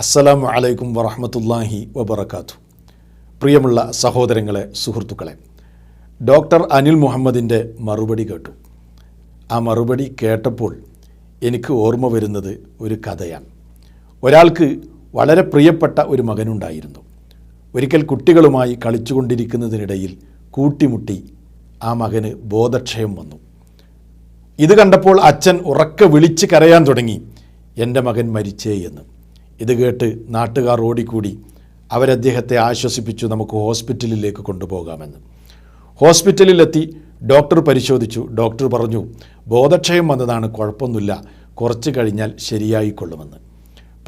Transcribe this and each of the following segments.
അസ്സലാമു അലൈക്കും വറഹമത്തല്ലാഹി വബർക്കാത്തു പ്രിയമുള്ള സഹോദരങ്ങളെ സുഹൃത്തുക്കളെ ഡോക്ടർ അനിൽ മുഹമ്മദിന്റെ മറുപടി കേട്ടു. ആ മറുപടി കേട്ടപ്പോൾ എനിക്ക് ഓർമ്മ വരുന്നത് ഒരു കഥയാണ്. ഒരാൾക്ക് വളരെ പ്രിയപ്പെട്ട ഒരു മകനുണ്ടായിരുന്നു. ഒരിക്കൽ കുട്ടികളുമായി കളിച്ചുകൊണ്ടിരിക്കുന്നതിനിടയിൽ കൂട്ടിമുട്ടി ആ മകന് ബോധക്ഷയം വന്നു. ഇത് കണ്ടപ്പോൾ അച്ഛൻ ഉറക്കെ വിളിച്ച് കരയാൻ തുടങ്ങി എന്റെ മകൻ മരിച്ചേ എന്ന്. ഇത് കേട്ട് നാട്ടുകാർ ഓടിക്കൂടി. അവരദ്ദേഹത്തെ ആശ്വസിപ്പിച്ചു നമുക്ക് ഹോസ്പിറ്റലിലേക്ക് കൊണ്ടുപോകാമെന്ന്. ഹോസ്പിറ്റലിലെത്തി ഡോക്ടർ പരിശോധിച്ചു. ഡോക്ടർ പറഞ്ഞു ബോധക്ഷയം വന്നതാണ് കുഴപ്പമൊന്നുമില്ല. കുറച്ച് കഴിഞ്ഞാൽ ശരിയായിക്കൊള്ളുമെന്ന്.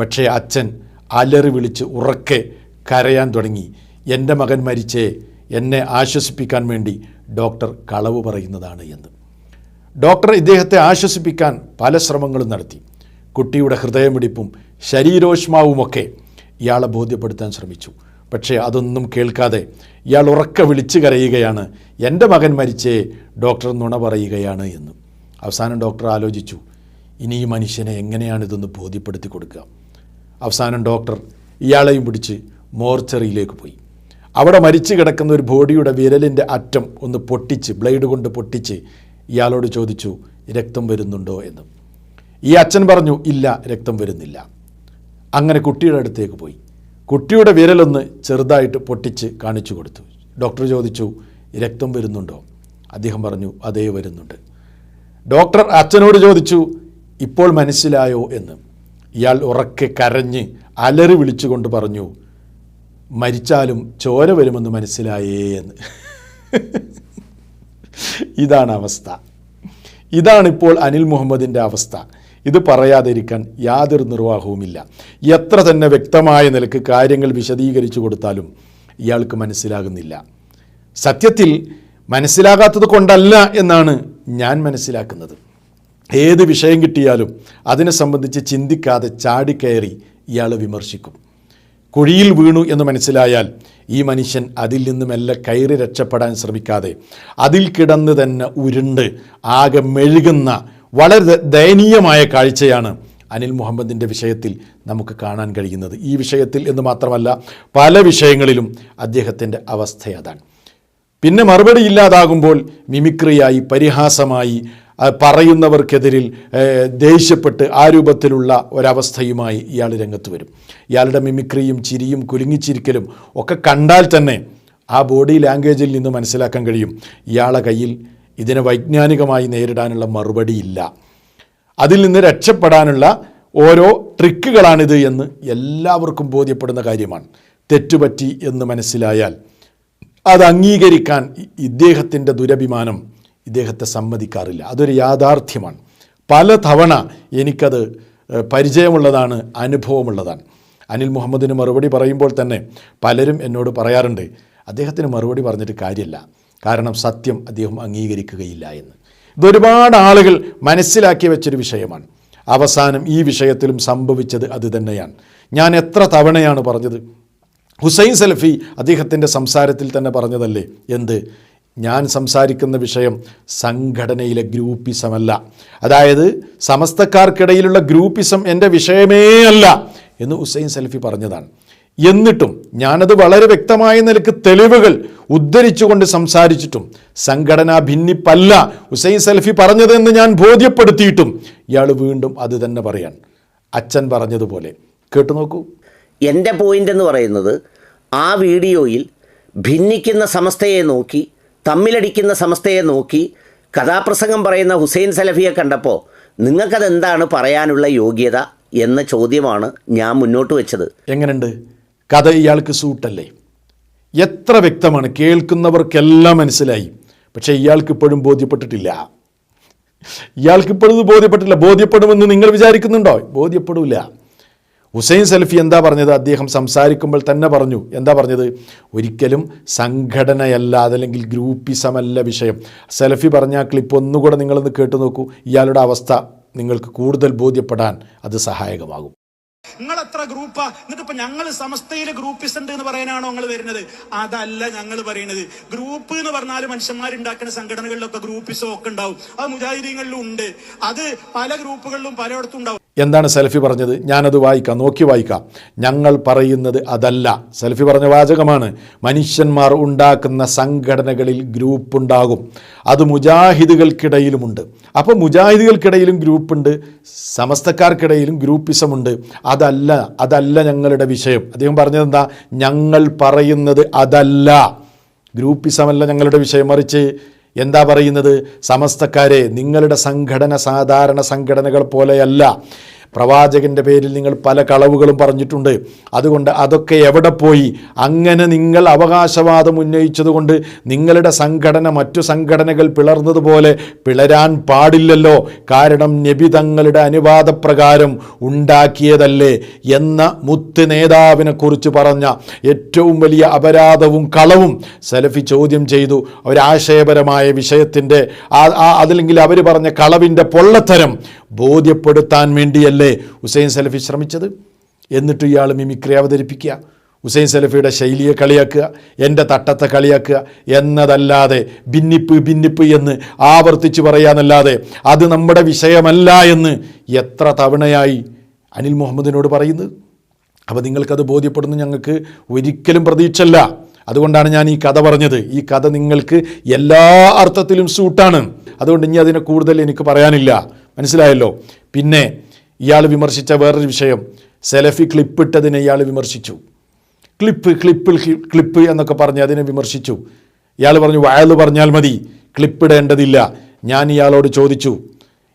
പക്ഷേ അച്ഛൻ അലറി വിളിച്ച് ഉറക്കെ കരയാൻ തുടങ്ങി. എന്റെ മകൻ മരിച്ചേ എന്നെ ആശ്വസിപ്പിക്കാൻ വേണ്ടി ഡോക്ടർ കളവ് പറയുന്നതാണ് എന്ന്. ഡോക്ടർ ഇദ്ദേഹത്തെ ആശ്വസിപ്പിക്കാൻ പല ശ്രമങ്ങളും നടത്തി. കുട്ടിയുടെ ഹൃദയമിടിപ്പും ശരീരോഷ്മാവുമൊക്കെ ഇയാളെ ബോധ്യപ്പെടുത്താൻ ശ്രമിച്ചു. പക്ഷേ അതൊന്നും കേൾക്കാതെ ഇയാൾ ഉറക്കെ വിളിച്ചു കരയുകയാണ്. എന്റെ മകൻ മരിച്ചേ ഡോക്ടർ നുണ പറയുകയാണ് എന്ന്. അവസാനം ഡോക്ടർ ആലോചിച്ചു. ഇനി ഈ മനുഷ്യനെ എങ്ങനെയാണ് ഇതൊന്ന് ബോധ്യപ്പെടുത്തി കൊടുക്കുക? അവസാനം ഡോക്ടർ ഇയാളെയും പിടിച്ച് മോർച്ചറിയിലേക്ക് പോയി. അവിടെ മരിച്ചു കിടക്കുന്ന ഒരു ബോഡിയുടെ വിരലിന്റെ അറ്റം ഒന്ന് പൊട്ടിച്ച് ബ്ലേഡ് കൊണ്ട് പൊട്ടിച്ച് ഇയാളോട് ചോദിച്ചു രക്തം വരുന്നുണ്ടോ? എന്ന്. ഈ അച്ഛൻ പറഞ്ഞു ഇല്ല രക്തം വരുന്നില്ല. അങ്ങനെ കുട്ടിയുടെ അടുത്തേക്ക് പോയി. കുട്ടിയുടെ വിരലൊന്ന് ചെറുതായിട്ട് പൊട്ടിച്ച് കാണിച്ചു കൊടുത്തു. ഡോക്ടർ ചോദിച്ചു രക്തം വരുന്നുണ്ടോ? അദ്ദേഹം പറഞ്ഞു അതേ വരുന്നുണ്ട്. ഡോക്ടർ അച്ഛനോട് ചോദിച്ചു ഇപ്പോൾ മനസ്സിലായോ? എന്ന്. ഇയാൾ ഉറക്കെ കരഞ്ഞ് അലറി വിളിച്ചുകൊണ്ട് പറഞ്ഞു മരിച്ചാലും ചോര വരുമെന്ന് മനസ്സിലായേ എന്ന്. ഇതാണ് അവസ്ഥ. ഇതാണിപ്പോൾ അനിൽ മുഹമ്മദിന്റെ അവസ്ഥ. ഇത് പറയാതിരിക്കാൻ യാതൊരു നിർവാഹവുമില്ല. എത്ര തന്നെ വ്യക്തമായ നിലയ്ക്ക് കാര്യങ്ങൾ വിശദീകരിച്ചു കൊടുത്താലും ഇയാൾക്ക് മനസ്സിലാകുന്നില്ല. സത്യത്തിൽ മനസ്സിലാകാത്തത് കൊണ്ടല്ല എന്നാണ് ഞാൻ മനസ്സിലാക്കുന്നത്. ഏത് വിഷയം കിട്ടിയാലും അതിനെ സംബന്ധിച്ച് ചിന്തിക്കാതെ ചാടിക്കയറി ഇയാൾ വിമർശിക്കും. കുഴിയിൽ വീണു എന്ന് മനസ്സിലായാൽ ഈ മനുഷ്യൻ അതിൽ നിന്നും മെല്ലെ കയറി രക്ഷപ്പെടാൻ ശ്രമിക്കാതെ അതിൽ കിടന്ന് തന്നെ ഉരുണ്ട് ആകെ മെഴുകുന്ന വളരെ ദയനീയമായ കാഴ്ചയാണ് അനിൽ മുഹമ്മദിന്റെ വിഷയത്തിൽ നമുക്ക് കാണാൻ കഴിയുന്നത്. ഈ വിഷയത്തിൽ എന്ന് മാത്രമല്ല പല വിഷയങ്ങളിലും അദ്ദേഹത്തിന്റെ അവസ്ഥ അതാണ്. പിന്നെ മറുപടി ഇല്ലാതാകുമ്പോൾ മിമിക്രിയായി പരിഹാസമായി പറയുന്നവർക്കെതിരിൽ ദേഷ്യപ്പെട്ട് ആ രൂപത്തിലുള്ള ഒരവസ്ഥയുമായി ഇയാൾ രംഗത്ത് വരും. ഇയാളുടെ മിമിക്രിയും ചിരിയും കുലുങ്ങിച്ചിരിക്കലും ഒക്കെ കണ്ടാൽ തന്നെ ആ ബോഡി ലാംഗ്വേജിൽ നിന്ന് മനസ്സിലാക്കാൻ കഴിയും. ഇയാളെ കയ്യിൽ ഇതിനെ വൈജ്ഞാനികമായി നേരിടാനുള്ള മറുപടിയില്ല. അതിൽ നിന്ന് രക്ഷപ്പെടാനുള്ള ഓരോ ട്രിക്കുകളാണിത് എന്ന് എല്ലാവർക്കും ബോധ്യപ്പെടുന്ന കാര്യമാണ്. തെറ്റുപറ്റി എന്ന് മനസ്സിലായാൽ അത് അംഗീകരിക്കാൻ ഇദ്ദേഹത്തിന്റെ ദുരഭിമാനം ഇദ്ദേഹത്തെ സമ്മതിക്കാറില്ല. അതൊരു യാഥാർത്ഥ്യമാണ്. പല തവണ എനിക്കത് പരിചയമുള്ളതാണ് അനുഭവമുള്ളതാണ്. അനിൽ മുഹമ്മദിന് മറുപടി പറയുമ്പോൾ തന്നെ പലരും എന്നോട് പറയാറുണ്ട് അദ്ദേഹത്തിന് മറുപടി പറഞ്ഞിട്ട് കാര്യമില്ല. കാരണം സത്യം അദ്ദേഹം അംഗീകരിക്കുകയില്ല എന്ന്. ഇതൊരുപാട് ആളുകൾ മനസ്സിലാക്കി വെച്ചൊരു വിഷയമാണ്. അവസാനം ഈ വിഷയത്തിലും സംഭവിച്ചത് അത് തന്നെയാണ്. ഞാൻ എത്ര തവണയാണ് പറഞ്ഞത്? ഹുസൈൻ സലഫി അദ്ദേഹത്തിന്റെ സംസാരത്തിൽ തന്നെ പറഞ്ഞതല്ലേ? എന്ത്? ഞാൻ സംസാരിക്കുന്ന വിഷയം സംഘടനയിലെ ഗ്രൂപ്പിസമല്ല. അതായത് സമസ്തക്കാർക്കിടയിലുള്ള ഗ്രൂപ്പിസം എന്റെ വിഷയമേ അല്ല എന്ന് ഹുസൈൻ സലഫി പറഞ്ഞതാണ്. എന്നിട്ടും ഞാനത് വളരെ വ്യക്തമായ നിലയ്ക്ക് തെളിവുകൾ ഉദ്ധരിച്ചുകൊണ്ട് സംസാരിച്ചിട്ടും സംഘടനാ ഭിന്നിപ്പല്ല ഹുസൈൻ സൽഫി പറഞ്ഞതെന്ന് ഞാൻ ബോധ്യപ്പെടുത്തിയിട്ടും ഇയാൾ വീണ്ടും അത് തന്നെ പറയാൻ. അച്ഛൻ പറഞ്ഞതുപോലെ. കേട്ടു നോക്കൂ. എന്റെ പോയിന്റ് എന്ന് പറയുന്നത് ആ വീഡിയോയിൽ ഭിന്നിക്കുന്ന സമസ്തയെ നോക്കി തമ്മിലടിക്കുന്ന സമസ്തയെ നോക്കി കഥാപ്രസംഗം പറയുന്ന ഹുസൈൻ സലഫിയെ കണ്ടപ്പോൾ നിങ്ങൾക്കതെന്താണ് പറയാനുള്ള യോഗ്യത എന്ന ചോദ്യമാണ് ഞാൻ മുന്നോട്ട് വെച്ചത്. എങ്ങനെയുണ്ട് കഥ ഇയാൾക്ക് സൂട്ടല്ലേ? എത്ര വ്യക്തമാണ്. കേൾക്കുന്നവർക്കെല്ലാം മനസ്സിലായി. പക്ഷേ ഇയാൾക്ക് ഇപ്പോഴും ബോധ്യപ്പെട്ടിട്ടില്ല. ഇയാൾക്ക് ഇപ്പോഴും ബോധ്യപ്പെട്ടില്ല. ബോധ്യപ്പെടുമെന്ന് നിങ്ങൾ വിചാരിക്കുന്നുണ്ടോ? ബോധ്യപ്പെടില്ല ഹുസൈൻ സെൽഫി എന്താ പറഞ്ഞത്? അദ്ദേഹം സംസാരിക്കുമ്പോൾ തന്നെ പറഞ്ഞു. എന്താ പറഞ്ഞത്? ഒരിക്കലും സംഘടനയല്ല അതല്ലെങ്കിൽ ഗ്രൂപ്പിസമല്ല വിഷയം. സെൽഫി പറഞ്ഞ ആ ക്ലിപ്പ് ഒന്നുകൂടെ നിങ്ങളൊന്ന് കേട്ടു നോക്കൂ. ഇയാളുടെ അവസ്ഥ നിങ്ങൾക്ക് കൂടുതൽ ബോധ്യപ്പെടാൻ അത് സഹായകമാകും. നിങ്ങൾ എത്ര ഗ്രൂപ്പാ എന്നിട്ട് ഇപ്പൊ ഞങ്ങൾ സമസ്തയിലെ ഗ്രൂപ്പിസ്റ്റ് എന്ന് പറയാനാണോ നിങ്ങൾ വരുന്നത്? അതല്ല ഞങ്ങൾ പറയുന്നത്. ഗ്രൂപ്പ് എന്ന് പറഞ്ഞാൽ മനുഷ്യന്മാരുണ്ടാക്കുന്ന സംഘടനകളിലൊക്കെ ഗ്രൂപ്പിസോ ഒക്കെ ഉണ്ടാവും. അത് മുജാഹിദീങ്ങളിലും ഉണ്ട്. അത് പല ഗ്രൂപ്പുകളിലും പലയിടത്തും ഉണ്ടാവും. എന്താണ് സെൽഫി പറഞ്ഞത്? ഞാനത് വായിക്കാം നോക്കി വായിക്കാം. ഞങ്ങൾ പറയുന്നത് അതല്ല. സെൽഫി പറഞ്ഞ വാചകമാണ്. മനുഷ്യന്മാർ ഉണ്ടാക്കുന്ന സംഘടനകളിൽ ഗ്രൂപ്പ് ഉണ്ടാകും അത് മുജാഹിദുകൾക്കിടയിലുമുണ്ട്. അപ്പോൾ മുജാഹിദുകൾക്കിടയിലും ഗ്രൂപ്പുണ്ട് സമസ്തക്കാർക്കിടയിലും ഗ്രൂപ്പിസമുണ്ട്. അതല്ല അതല്ല ഞങ്ങളുടെ വിഷയം. അദ്ദേഹം പറഞ്ഞത് എന്താ? ഞങ്ങൾ പറയുന്നത് അതല്ല. ഗ്രൂപ്പിസമല്ല ഞങ്ങളുടെ വിഷയം. മറിച്ച് എന്താ പറയുന്നത്? സമസ്തക്കാരെ നിങ്ങളുടെ സംഘടന സാധാരണ സംഘടനകൾ പോലെയല്ല. പ്രവാചകന്റെ പേരിൽ നിങ്ങൾ പല കളവുകളും പറഞ്ഞിട്ടുണ്ട്. അതുകൊണ്ട് അതൊക്കെ എവിടെ പോയി? അങ്ങനെ നിങ്ങൾ അവകാശവാദം ഉന്നയിച്ചതുകൊണ്ട് നിങ്ങളുടെ സംഘടന മറ്റു സംഘടനകൾ പിളർന്നതുപോലെ പിളരാൻ പാടില്ലല്ലോ. കാരണം നബി തങ്ങളുടെ അനുവാദപ്രകാരം ഉണ്ടാക്കിയതല്ലേ എന്ന മുത്ത് നേതാവിനെക്കുറിച്ച് പറഞ്ഞ ഏറ്റവും വലിയ അപരാധവും കളവും സലഫി ചോദ്യം ചെയ്തു. ഒരാശയപരമായ വിഷയത്തിന്റെ അതില്ലെങ്കിൽ അവർ പറഞ്ഞ കളവിന്റെ പൊള്ളത്തരം ബോധ്യപ്പെടുത്താൻ വേണ്ടിയല്ലേ ഹുസൈൻ സലഫി ശ്രമിച്ചത്? എന്നിട്ട് ഇയാൾ മിമിക്രി അവതരിപ്പിക്കുക. ഹുസൈൻ സലഫിയുടെ ശൈലിയെ കളിയാക്കുക എന്റെ തട്ടത്തെ കളിയാക്കുക എന്നതല്ലാതെ ഭിന്നിപ്പ് ഭിന്നിപ്പ് എന്ന് ആവർത്തിച്ച് പറയാന്നല്ലാതെ അത് നമ്മുടെ വിഷയമല്ല എന്ന് എത്ര തവണയായി അനിൽ മുഹമ്മദിനോട് പറയുന്നത് അപ്പോൾ നിങ്ങൾക്കത് ബോധ്യപ്പെടുന്നു ഞങ്ങൾക്ക് ഒരിക്കലും പ്രതീക്ഷല്ല അതുകൊണ്ടാണ് ഞാൻ ഈ കഥ പറഞ്ഞത്. ഈ കഥ നിങ്ങൾക്ക് എല്ലാ അർത്ഥത്തിലും സൂട്ടാണ് അതുകൊണ്ട് ഇനി അതിനെ കൂടുതൽ എനിക്ക് പറയാനില്ല. മനസ്സിലായല്ലോ? പിന്നെ ഇയാൾ വിമർശിച്ച വേറൊരു വിഷയം. സെലഫി ക്ലിപ്പിട്ടതിനെ ഇയാൾ വിമർശിച്ചു. ക്ലിപ്പ് ക്ലിപ്പിൽ ക്ലിപ്പ് എന്നൊക്കെ പറഞ്ഞ് അതിനെ വിമർശിച്ചു. ഇയാൾ പറഞ്ഞു വയൽ പറഞ്ഞാൽ മതി. ക്ലിപ്പിടേണ്ടതില്ല. ഞാൻ ഇയാളോട് ചോദിച്ചു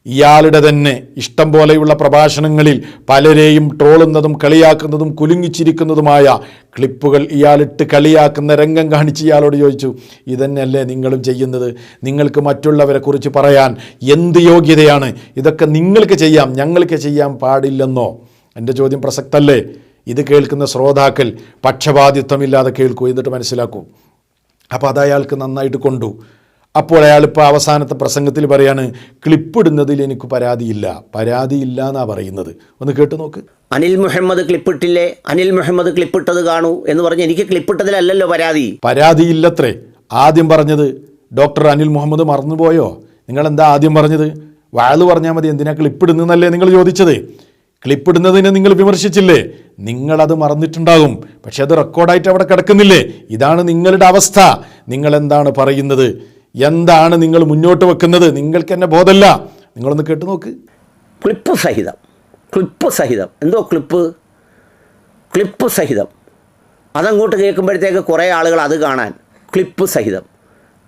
ഇയാളുടെ തന്നെ ഇഷ്ടം പോലെയുള്ള പ്രഭാഷണങ്ങളിൽ പലരെയും ട്രോളുന്നതും കളിയാക്കുന്നതും കുലുങ്ങിച്ചിരിക്കുന്നതുമായ ക്ലിപ്പുകൾ ഇയാളിട്ട് കളിയാക്കുന്ന രംഗം കാണിച്ച് ഇയാളോട് ചോദിച്ചു ഇതന്നെയല്ലേ നിങ്ങളും ചെയ്യുന്നത്? നിങ്ങൾക്ക് മറ്റുള്ളവരെ കുറിച്ച് പറയാൻ എന്ത് യോഗ്യതയാണ്? ഇതൊക്കെ നിങ്ങൾക്ക് ചെയ്യാം ഞങ്ങൾക്ക് ചെയ്യാൻ പാടില്ലെന്നോ? എന്റെ ചോദ്യം പ്രസക്തല്ലേ? ഇത് കേൾക്കുന്ന ശ്രോതാക്കൾ പക്ഷപാതിത്വമില്ലാതെ കേൾക്കൂ എന്നിട്ട് മനസ്സിലാക്കൂ. അപ്പോൾ അത് അയാൾക്ക് നന്നായിട്ട് കൊണ്ടു. അപ്പോൾ അയാൾ ഇപ്പോൾ അവസാനത്തെ പ്രസംഗത്തിൽ പറയാണ് ക്ലിപ്പിടുന്നതിൽ എനിക്ക് പരാതിയില്ല. പരാതിയില്ല എന്നാണ് പറയുന്നത്. ഒന്ന് കേട്ടു നോക്ക്. അനിൽ മുഹമ്മദ് ക്ലിപ്പിട്ടില്ലേ? അനിൽ മുഹമ്മദ് ക്ലിപ്പിട്ടത് കാണൂ എന്ന് പറഞ്ഞ് എനിക്ക് ക്ലിപ്പിട്ടതിലല്ലല്ലോ പരാതി. പരാതിയില്ലത്രേ. ആദ്യം പറഞ്ഞത് ഡോക്ടർ അനിൽ മുഹമ്മദ് മറന്നുപോയോ? നിങ്ങൾ എന്താ ആദ്യം പറഞ്ഞത്? വാഴ് പറഞ്ഞാൽ മതി എന്തിനാ ക്ലിപ്പിടുന്നല്ലേ നിങ്ങൾ ചോദിച്ചത്? ക്ലിപ്പിടുന്നതിനെ നിങ്ങൾ വിമർശിച്ചില്ലേ? നിങ്ങളത് മറന്നിട്ടുണ്ടാകും. പക്ഷെ അത് റെക്കോർഡായിട്ട് അവിടെ കിടക്കുന്നില്ലേ? ഇതാണ് നിങ്ങളുടെ അവസ്ഥ. നിങ്ങൾ എന്താണ് പറയുന്നത്? എന്താണ് നിങ്ങൾ മുന്നോട്ട് വെക്കുന്നത്? നിങ്ങൾക്ക് എന്നെ ബോധമല്ല. നിങ്ങളൊന്ന് കേട്ടു നോക്ക്. ക്ലിപ്പ് സഹിതം. ക്ലിപ്പ് സഹിതം. എന്തോ ക്ലിപ്പ്? ക്ലിപ്പ് സഹിതം. അതങ്ങോട്ട് കേൾക്കുമ്പോഴത്തേക്ക് കുറേ ആളുകൾ അത് കാണാൻ ക്ലിപ്പ് സഹിതം.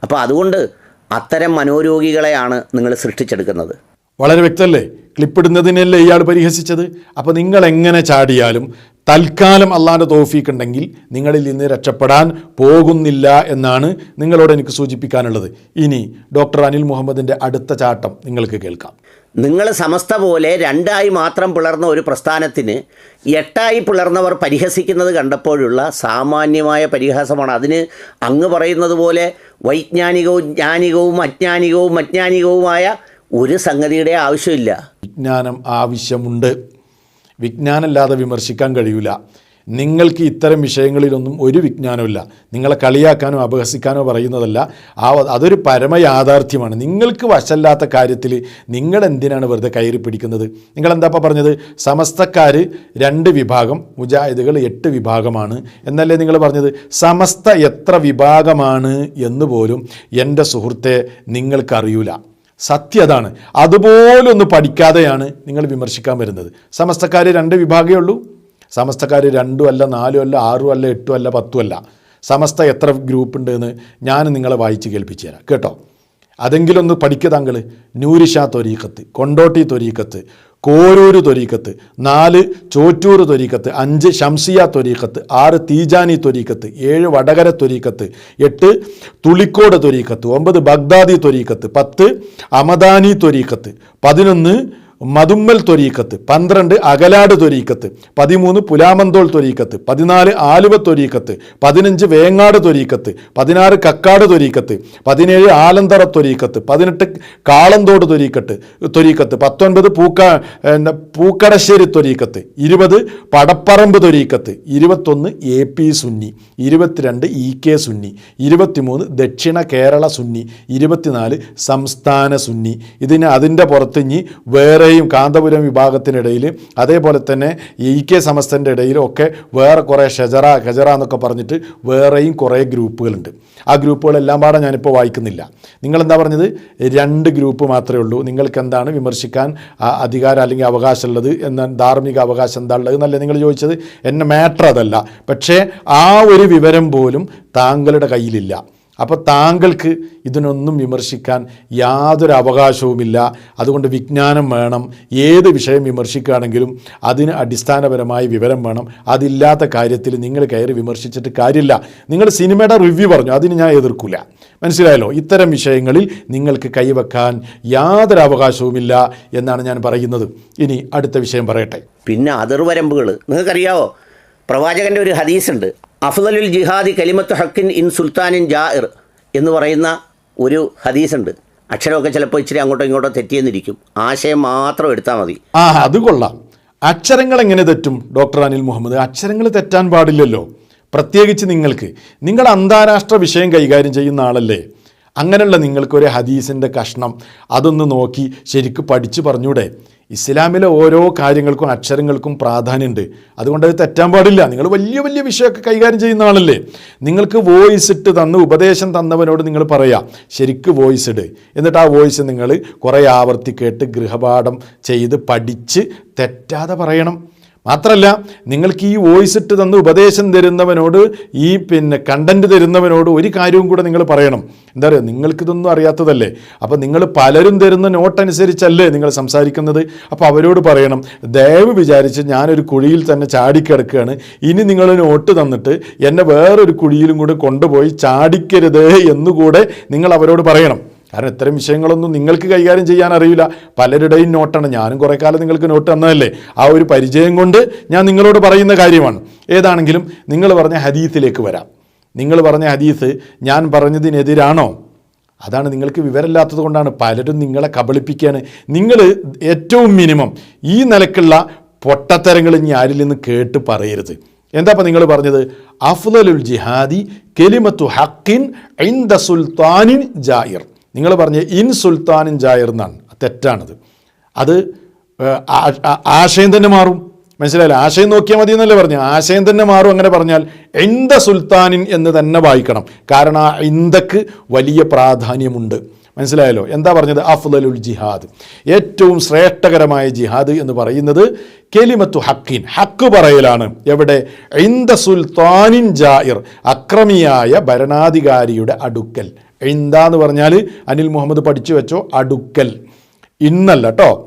അപ്പോൾ അതുകൊണ്ട് അത്തരം മനോരോഗികളെയാണ് നിങ്ങൾ സൃഷ്ടിച്ചെടുക്കുന്നത്. വളരെ വ്യക്തമല്ലേ ക്ലിപ്പിടുന്നതിനല്ലേ ഇയാൾ പരിഹസിച്ചത്? അപ്പോൾ നിങ്ങൾ എങ്ങനെ ചാടിയാലും തൽക്കാലം അള്ളാന്റെ തോഫീക്ക് ഉണ്ടെങ്കിൽ നിങ്ങളിൽ നിന്ന് രക്ഷപ്പെടാൻ പോകുന്നില്ല എന്നാണ് നിങ്ങളോട് എനിക്ക് സൂചിപ്പിക്കാനുള്ളത്. ഇനി ഡോക്ടർ അനിൽ മുഹമ്മദിന്റെ അടുത്ത ചാട്ടം നിങ്ങൾക്ക് കേൾക്കാം. നിങ്ങൾ സമസ്ത പോലെ രണ്ടായി മാത്രം പിളർന്ന ഒരു പ്രസ്ഥാനത്തിന് എട്ടായി പിളർന്നവർ പരിഹസിക്കുന്നത് കണ്ടപ്പോഴുള്ള സാമാന്യമായ പരിഹാസമാണ്. അതിന് അങ്ങ് പറയുന്നത് പോലെ വൈജ്ഞാനികവും ജ്ഞാനികവും അജ്ഞാനികവും അജ്ഞാനികവുമായ ഒരു സംഗതിയുടെ ആവശ്യമില്ല. വിജ്ഞാനം ആവശ്യമുണ്ട്. വിജ്ഞാനമില്ലാതെ വിമർശിക്കാൻ കഴിയില്ല നിങ്ങൾക്ക് ഇത്തരം വിഷയങ്ങളിലൊന്നും ഒരു വിജ്ഞാനമില്ല നിങ്ങളെ കളിയാക്കാനോ അപഹസിക്കാനോ പറയുന്നതല്ല. ആ അതൊരു പരമയാഥാർത്ഥ്യമാണ് നിങ്ങൾക്ക് വശമില്ലാത്ത കാര്യത്തിൽ നിങ്ങൾ എന്തിനാണ് വെറുതെ കയറി പിടിക്കുന്നത്? ഇപ്പോൾ പറഞ്ഞത്? സമസ്തക്കാർ രണ്ട് വിഭാഗം മുജാഹിദുകൾ എട്ട് വിഭാഗമാണ്. എന്നല്ലേ നിങ്ങൾ പറഞ്ഞത്? സമസ്ത എത്ര വിഭാഗമാണ് എന്ന് പോലും എന്റെ സുഹൃത്തെ നിങ്ങൾക്കറിയൂല. സത്യം അതാണ്. അതുപോലെ ഒന്ന് പഠിക്കാതെയാണ് നിങ്ങൾ വിമർശിക്കാൻ വരുന്നത്. സമസ്തക്കാർ രണ്ട് വിഭാഗമേ ഉള്ളൂ. സമസ്തക്കാർ രണ്ടും അല്ല നാലും അല്ല ആറും അല്ല എട്ടും അല്ല പത്തും അല്ല. സമസ്ത എത്ര ഗ്രൂപ്പ് ഉണ്ട് എന്ന് ഞാൻ നിങ്ങളെ വായിച്ച് കേൾപ്പിച്ചു തരാം കേട്ടോ? അതെങ്കിലൊന്ന് പഠിക്കുക താങ്കൾ നൂരിഷ തൊരീക്കത്ത് കൊണ്ടോട്ടി തൊരീക്കത്ത് കോരൂര് തൊരീക്കത്ത് നാല് ചോറ്റൂർ തൊരീക്കത്ത് അഞ്ച് ഷംസിയ തൊരീക്കത്ത് ആറ് തീജാനി തൊരീക്കത്ത് ഏഴ് വടകര തൊരീക്കത്ത് എട്ട് തുളിക്കോട് തൊരീക്കത്ത് ഒമ്പത് ബഗ്ദാദി തൊരീക്കത്ത് പത്ത് അമദാനി തൊരീക്കത്ത് പതിനൊന്ന് മതുമ്മൽ തൊരീക്കത്ത് പന്ത്രണ്ട് അകലാട് തൊരീക്കത്ത് പതിമൂന്ന് പുലാമന്തോൾ തൊരീക്കത്ത് പതിനാല് ആലുവ തൊരീക്കത്ത് പതിനഞ്ച് വേങ്ങാട് തൊരീക്കത്ത് പതിനാറ് കക്കാട് തൊരീക്കത്ത് പതിനേഴ് ആലന്തറ തൊരീക്കത്ത് പതിനെട്ട് കാളന്തോട് തൊരീക്കത്ത് തൊരീക്കത്ത് പത്തൊൻപത് പൂക്ക പൂക്കടശ്ശേരി തൊരീക്കത്ത് ഇരുപത് പടപ്പറമ്പ് തൊരീക്കത്ത് ഇരുപത്തൊന്ന് എ പി സുന്നി ഇരുപത്തിരണ്ട് ഇ കെ സുന്നി ഇരുപത്തിമൂന്ന് ദക്ഷിണ കേരള സുന്നി ഇരുപത്തിനാല് സംസ്ഥാന സുന്നി. ഇതിന് അതിന്റെ പുറത്ത് വേറെ വേറെയും കാന്തപുരം വിഭാഗത്തിനിടയിൽ അതേപോലെ തന്നെ ഇ കെ സമസ്തന്റെ ഇടയിലും ഒക്കെ വേറെ കുറേ ഷെജറ ഖജറ എന്നൊക്കെ പറഞ്ഞിട്ട് വേറെയും കുറേ ഗ്രൂപ്പുകളുണ്ട്. ആ ഗ്രൂപ്പുകളെല്ലാം പാടെ ഞാനിപ്പോൾ വായിക്കുന്നില്ല. നിങ്ങളെന്താ പറഞ്ഞത്? രണ്ട് ഗ്രൂപ്പ് മാത്രമേ ഉള്ളൂ. നിങ്ങൾക്ക് എന്താണ് വിമർശിക്കാൻ അധികാരം അല്ലെങ്കിൽ അവകാശമുള്ളത് എന്ന ധാർമ്മിക അവകാശം എന്താ ഉള്ളത് എന്നല്ലേ നിങ്ങൾ ചോദിച്ചത്? എന്നെ മാറ്റർ അതല്ല. പക്ഷേ ആ ഒരു വിവരം പോലും താങ്കളുടെ കയ്യിലില്ല. അപ്പോൾ താങ്കൾക്ക് ഇതിനൊന്നും വിമർശിക്കാൻ യാതൊരു അവകാശവുമില്ല. അതുകൊണ്ട് വിജ്ഞാനം വേണം. ഏത് വിഷയം വിമർശിക്കുകയാണെങ്കിലും അതിന് അടിസ്ഥാനപരമായ വിവരം വേണം. അതില്ലാത്ത കാര്യത്തിൽ നിങ്ങൾ കയറി വിമർശിച്ചിട്ട് കാര്യമില്ല. നിങ്ങൾ സിനിമയുടെ റിവ്യൂ പറഞ്ഞു അതിന് ഞാൻ എതിർക്കില്ല മനസ്സിലായല്ലോ? ഇത്തരം വിഷയങ്ങളിൽ നിങ്ങൾക്ക് കൈവെക്കാൻ യാതൊരു അവകാശവുമില്ല എന്നാണ് ഞാൻ പറയുന്നത്. ഇനി അടുത്ത വിഷയം പറയട്ടെ. പിന്നെ അതിർവരമ്പുകൾ നിങ്ങൾക്കറിയാവോ? പ്രവാചകന്റെ ഒരു ഹദീസുണ്ട്. അഫ്ദലുൽ ജിഹാദി കലിമത്ത് ഹക്കിൻ ഇൻ സുൽത്താനിൻ ജാഇർ എന്ന് പറയുന്ന ഒരു ഹദീസുണ്ട്. അക്ഷരമൊക്കെ ചിലപ്പോൾ ഇച്ചിരി അങ്ങോട്ടോ ഇങ്ങോട്ടോ തെറ്റിയെന്നിരിക്കും. ആശയം മാത്രം എടുത്താൽ മതി. ആ അത് കൊള്ളാം. അക്ഷരങ്ങൾ എങ്ങനെ തെറ്റും ഡോക്ടർ അനിൽ മുഹമ്മദ്? അക്ഷരങ്ങൾ തെറ്റാൻ പാടില്ലല്ലോ. പ്രത്യേകിച്ച് നിങ്ങൾക്ക്. നിങ്ങൾ അന്താരാഷ്ട്ര വിഷയം കൈകാര്യം ചെയ്യുന്ന ആളല്ലേ? അങ്ങനെയുള്ള നിങ്ങൾക്കൊരു ഹദീസിന്റെ കഷ്ണം അതൊന്ന് നോക്കി ശരിക്ക് പഠിച്ചു പറഞ്ഞൂടെ. ഇസ്ലാമിലെ ഓരോ കാര്യങ്ങൾക്കും അക്ഷരങ്ങൾക്കും പ്രാധാന്യമുണ്ട്. അതുകൊണ്ട് അത് തെറ്റാൻ പാടില്ല. നിങ്ങൾ വലിയ വലിയ വിഷയമൊക്കെ കൈകാര്യം ചെയ്യുന്ന ആളല്ലേ? നിങ്ങൾക്ക് വോയിസ് ഇട്ട് തന്ന് ഉപദേശം തന്നവനോട് നിങ്ങൾ പറയാം ശരിക്ക് വോയിസ് ഇട്. എന്നിട്ട് ആ വോയിസ് നിങ്ങൾ കുറേ ആവർത്തി കേട്ട് ഗൃഹപാഠം ചെയ്ത് പഠിച്ച് തെറ്റാതെ പറയണം. മാത്രമല്ല നിങ്ങൾക്ക് ഈ വോയിസ് ഇട്ട് തന്ന് ഉപദേശം തരുന്നവനോട് ഈ പിന്നെ കണ്ടന്റ് തരുന്നവനോട് ഒരു കാര്യവും കൂടെ നിങ്ങൾ പറയണം. എന്താ പറയുക നിങ്ങൾക്കിതൊന്നും അറിയാത്തതല്ലേ? അപ്പോൾ നിങ്ങൾ പലരും തരുന്ന നോട്ട് അനുസരിച്ചല്ലേ നിങ്ങൾ സംസാരിക്കുന്നത്? അപ്പോൾ അവരോട് പറയണം. ദയവ് വിചാരിച്ച് ഞാനൊരു കുഴിയിൽ തന്നെ ചാടിക്കിടക്കുകയാണ്. ഇനി നിങ്ങൾ നോട്ട് തന്നിട്ട് എന്നെ വേറൊരു കുഴിയിലും കൂടെ കൊണ്ടുപോയി ചാടിക്കരുത് എന്നുകൂടെ നിങ്ങൾ അവരോട് പറയണം. കാരണം ഇത്തരം വിഷയങ്ങളൊന്നും നിങ്ങൾക്ക് കൈകാര്യം ചെയ്യാൻ അറിയില്ല. പലരുടെയും നോട്ടാണ്. ഞാനും കുറേ കാലം നിങ്ങൾക്ക് നോട്ട് തന്നതല്ലേ? ആ ഒരു പരിചയം കൊണ്ട് ഞാൻ നിങ്ങളോട് പറയുന്ന കാര്യമാണ്. ഏതാണെങ്കിലും നിങ്ങൾ പറഞ്ഞ ഹദീസിലേക്ക് വരാം. നിങ്ങൾ പറഞ്ഞ ഹദീസ് ഞാൻ പറഞ്ഞതിനെതിരാണോ? അതാണ് നിങ്ങൾക്ക് വിവരമില്ലാത്തത് കൊണ്ടാണ് പലരും നിങ്ങളെ കബളിപ്പിക്കുകയാണ് നിങ്ങൾ ഏറ്റവും മിനിമം ഈ നിലക്കുള്ള പൊട്ടത്തരങ്ങൾ ഇനി ആരിൽ നിന്ന് കേട്ട് പറയരുത്. എന്താ നിങ്ങൾ പറഞ്ഞത്? അഫ്ദലുൽ ജിഹാദി കെലിമത്തു ഹക്കിൻ ഇൻദ സുൽത്താനിൻ ജായിർ നിങ്ങൾ പറഞ്ഞ ഇൻ സുൽത്താനിൻ ജായർ എന്നാണ്. തെറ്റാണത്. അത് ആശയം തന്നെ മാറും. മനസ്സിലായില്ല? ആശയം നോക്കിയാൽ മതി എന്നല്ലേ പറഞ്ഞു? ആശയം തന്നെ മാറും അങ്ങനെ പറഞ്ഞാൽ എന്ത സുൽത്താനിൻ എന്ന് തന്നെ വായിക്കണം. കാരണം ആ ഇന്ദക്ക് വലിയ പ്രാധാന്യമുണ്ട്. മനസ്സിലായല്ലോ? എന്താ പറഞ്ഞത്? അഫ്ലലുൽ ജിഹാദ്. ഏറ്റവും ശ്രേഷ്ഠകരമായ ജിഹാദ് എന്ന് പറയുന്നത് കെലിമത്തു ഹക്കിൻ ഹക്ക് പറയലാണ്. എവിടെ? ഇന്ദ സുൽത്താനിൻ ജായിർ. അക്രമിയായ ഭരണാധികാരിയുടെ അടുക്കൽ. ഇന്ദ എന്ന് പറഞ്ഞാൽ അനിൽ മുഹമ്മദ് പഠിച്ചു വെച്ചോ? അടുക്കൽ. ഇന്നല്ല കേട്ടോ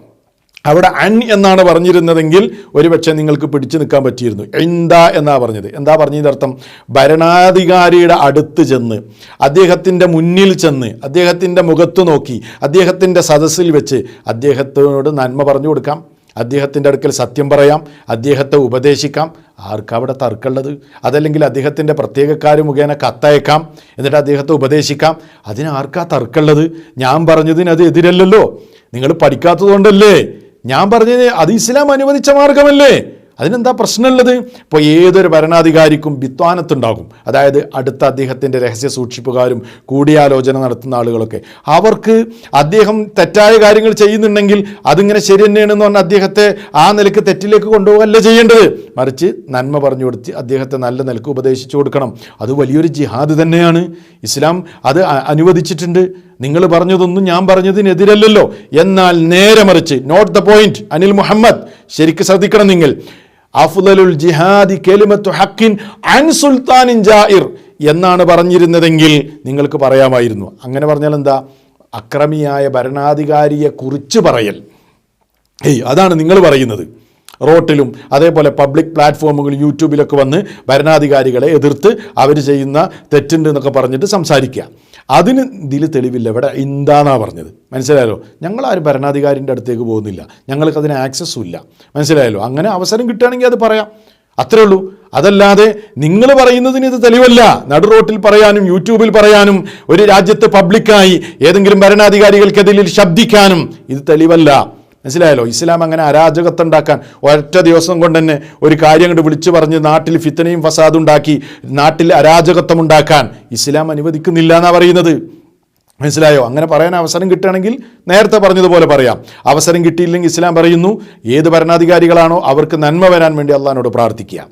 അവിടെ അൺ എന്നാണ് പറഞ്ഞിരുന്നതെങ്കിൽ ഒരുപക്ഷെ നിങ്ങൾക്ക് പിടിച്ചു നിൽക്കാൻ പറ്റിയിരുന്നു. എന്താ എന്നാ പറഞ്ഞത്. എന്താ പറഞ്ഞതിന്റെ അർത്ഥം? ഭരണാധികാരിയുടെ അടുത്ത് ചെന്ന് അദ്ദേഹത്തിന്റെ മുന്നിൽ ചെന്ന് അദ്ദേഹത്തിന്റെ മുഖത്ത് നോക്കി അദ്ദേഹത്തിന്റെ സദസ്സിൽ വെച്ച് അദ്ദേഹത്തിനോട് നന്മ പറഞ്ഞു കൊടുക്കാം. അദ്ദേഹത്തിന്റെ അടുക്കൽ സത്യം പറയാം. അദ്ദേഹത്തെ ഉപദേശിക്കാം. ആർക്കാ അവിടെ തർക്കമുള്ളത്? അതല്ലെങ്കിൽ അദ്ദേഹത്തിന്റെ പ്രത്യേകക്കാർ മുഖേന കത്തയക്കാം. എന്നിട്ട് അദ്ദേഹത്തെ ഉപദേശിക്കാം. അതിന് ആർക്കാ തർക്കമുള്ളത്? ഞാൻ പറഞ്ഞതിന് അത് എതിരല്ലല്ലോ. നിങ്ങൾ പഠിക്കാത്തതുകൊണ്ടല്ലേ? ഞാൻ പറഞ്ഞത് അത് ഇസ്ലാം അനുവദിച്ച മാർഗമല്ലേ? അതിനെന്താ പ്രശ്നമുള്ളത്? ഇപ്പോൾ ഏതൊരു ഭരണാധികാരിക്കും വിദ്വാനത്തുണ്ടാകും. അതായത് അടുത്ത അദ്ദേഹത്തിന്റെ രഹസ്യ സൂക്ഷിപ്പുകാരും കൂടിയാലോചന നടത്തുന്ന ആളുകളൊക്കെ. അവർക്ക് അദ്ദേഹം തെറ്റായ കാര്യങ്ങൾ ചെയ്യുന്നുണ്ടെങ്കിൽ അതിങ്ങനെ ശരി തന്നെയാണെന്ന് പറഞ്ഞാൽ അദ്ദേഹത്തെ ആ നിലയ്ക്ക് തെറ്റിലേക്ക് കൊണ്ടുപോകല്ല ചെയ്യേണ്ടത്. മറിച്ച് നന്മ പറഞ്ഞു കൊടുത്ത് അദ്ദേഹത്തെ നല്ല നിലയ്ക്ക് ഉപദേശിച്ചു കൊടുക്കണം. അത് വലിയൊരു ജിഹാദ് തന്നെയാണ്. ഇസ്ലാം അത് അനുവദിച്ചിട്ടുണ്ട്. നിങ്ങൾ പറഞ്ഞതൊന്നും ഞാൻ പറഞ്ഞതിനെതിരല്ലല്ലോ. എന്നാൽ നേരെ മറിച്ച് note the point Anil Muhammad ശരിക്ക് ശ്രദ്ധിക്കണം നിങ്ങൾ. അഫ്ദലുൽ ജിഹാദി കെലിമത്തു ഹക്കിൻ അൻ സുൽത്താനിൻ ജായിർ എന്നാണ് പറഞ്ഞിരുന്നതെങ്കിൽ നിങ്ങൾക്ക് പറയാമായിരുന്നു. അങ്ങനെ പറഞ്ഞാൽ എന്താ? അക്രമിയായ ഭരണാധികാരിയെ കുറിച്ച് പറയൽ. ഏയ് അതാണ് നിങ്ങൾ പറയുന്നത്. റോട്ടിലും അതേപോലെ പബ്ലിക് പ്ലാറ്റ്ഫോമുകൾ യൂട്യൂബിലൊക്കെ വന്ന് ഭരണാധികാരികളെ എതിർത്ത് അവർ ചെയ്യുന്ന തെറ്റുണ്ട് എന്നൊക്കെ പറഞ്ഞിട്ട് സംസാരിക്കുക. അതിന് ഇതിൽ തെളിവില്ല. ഇവിടെ എന്താണാ പറഞ്ഞത്? മനസ്സിലായല്ലോ? ഞങ്ങളാരും ഭരണാധികാരിന്റെ അടുത്തേക്ക് പോകുന്നില്ല. ഞങ്ങൾക്ക് അതിന് ആക്സസ്സും ഇല്ല. മനസ്സിലായല്ലോ? അങ്ങനെ അവസരം കിട്ടുകയാണെങ്കിൽ അത് പറയാം. അത്രേ ഉള്ളൂ. അതല്ലാതെ നിങ്ങൾ പറയുന്നതിന് ഇത് തെളിവല്ല. നടു റോട്ടിൽ പറയാനും യൂട്യൂബിൽ പറയാനും ഒരു രാജ്യത്ത് പബ്ലിക്കായി ഏതെങ്കിലും ഭരണാധികാരികൾക്കെതിരിൽ ശബ്ദിക്കാനും ഇത് തെളിവല്ല. മനസ്സിലായല്ലോ? ഇസ്ലാം അങ്ങനെ അരാജകത്വം ഉണ്ടാക്കാൻ ഒറ്റ ദിവസം കൊണ്ട് തന്നെ ഒരു കാര്യം കൊണ്ട് വിളിച്ചു പറഞ്ഞ് നാട്ടിൽ ഫിത്തനയും ഫസാദും ഉണ്ടാക്കി നാട്ടിൽ അരാജകത്വം ഉണ്ടാക്കാൻ ഇസ്ലാം അനുവദിക്കുന്നില്ല എന്നാണ് പറയുന്നത്. മനസ്സിലായോ? അങ്ങനെ പറയാൻ അവസരം കിട്ടുകയാണെങ്കിൽ നേരത്തെ പറഞ്ഞതുപോലെ പറയാം. അവസരം കിട്ടിയില്ലെങ്കിൽ ഇസ്ലാം പറയുന്നു ഏത് ഭരണാധികാരികളാണോ അവർക്ക് നന്മ വരാൻ വേണ്ടി അള്ളഹാനോട് പ്രാർത്ഥിക്കുക.